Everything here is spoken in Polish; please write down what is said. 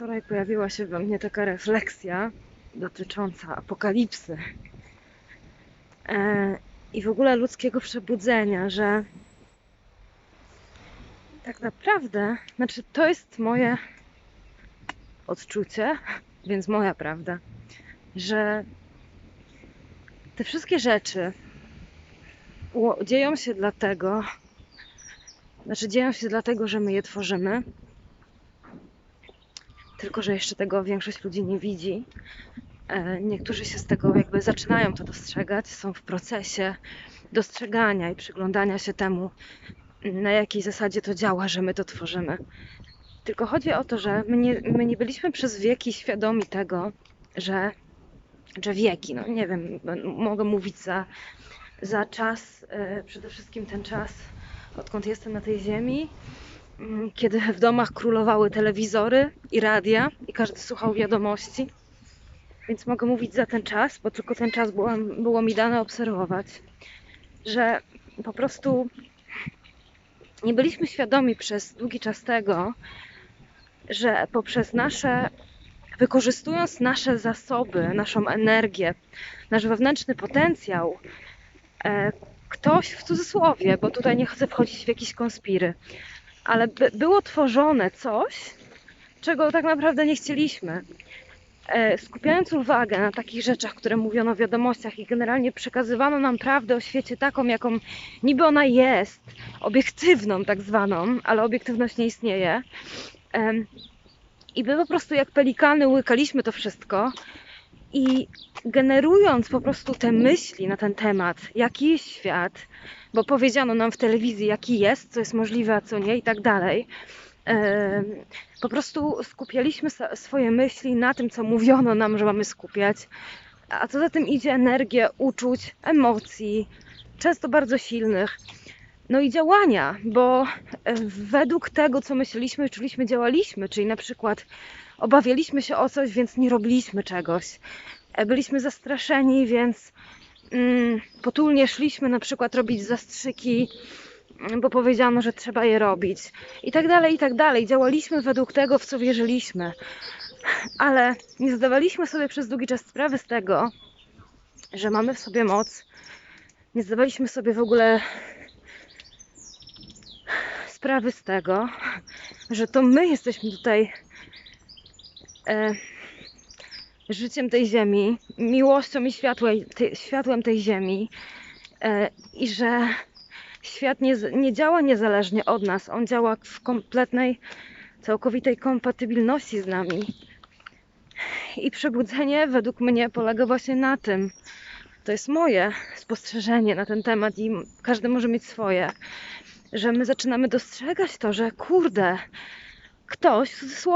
wczoraj pojawiła się we mnie taka refleksja dotycząca apokalipsy. E, i w ogóle ludzkiego przebudzenia, że tak naprawdę, znaczy to jest moje odczucie, więc moja prawda, że te wszystkie rzeczy dzieją się dlatego, znaczy dzieją się dlatego, że my je tworzymy, tylko że jeszcze tego większość ludzi nie widzi. E, Niektórzy się z tego jakby zaczynają to dostrzegać, są w procesie dostrzegania i przyglądania się temu, na jakiej zasadzie to działa, że my to tworzymy. Tylko chodzi o to, że my nie, my nie byliśmy przez wieki świadomi tego, że, że wieki, no nie wiem, m- mogę mówić za, za czas, e, przede wszystkim ten czas, odkąd jestem na tej ziemi, kiedy w domach królowały telewizory i radia i każdy słuchał wiadomości. Więc mogę mówić za ten czas, bo tylko ten czas było, było mi dane obserwować, że po prostu nie byliśmy świadomi przez długi czas tego, że poprzez nasze, wykorzystując nasze zasoby, naszą energię, nasz wewnętrzny potencjał, e, ktoś w cudzysłowie, bo tutaj nie chcę wchodzić w jakieś konspiry, ale by, było tworzone coś, czego tak naprawdę nie chcieliśmy. E, skupiając uwagę na takich rzeczach, które mówiono w wiadomościach i generalnie przekazywano nam prawdę o świecie taką, jaką niby ona jest, obiektywną tak zwaną, ale obiektywność nie istnieje. I my po prostu jak pelikany łykaliśmy to wszystko i generując po prostu te myśli na ten temat, jaki jest świat, bo powiedziano nam w telewizji, jaki jest, co jest możliwe, a co nie i tak dalej. Po prostu skupialiśmy swoje myśli na tym, co mówiono nam, że mamy skupiać, a co za tym idzie energię, uczuć, emocji, często bardzo silnych. No i działania, bo e, według tego, co myśleliśmy, czuliśmy, działaliśmy, czyli na przykład obawialiśmy się o coś, więc nie robiliśmy czegoś. E, Byliśmy zastraszeni, więc mm, potulnie szliśmy na przykład robić zastrzyki, mm, bo powiedziano, że trzeba je robić. I tak dalej, i tak dalej. Działaliśmy według tego, w co wierzyliśmy. Ale nie zdawaliśmy sobie przez długi czas sprawy z tego, że mamy w sobie moc. Nie zdawaliśmy sobie w ogóle sprawy z tego, że to my jesteśmy tutaj e, życiem tej ziemi, miłością i światłem, te, światłem tej ziemi e, i że świat nie, nie działa niezależnie od nas, on działa w kompletnej, całkowitej kompatybilności z nami. I przebudzenie według mnie polega właśnie na tym. To jest moje spostrzeżenie na ten temat i każdy może mieć swoje że my zaczynamy dostrzegać to, że kurde, ktoś w cudzysłowie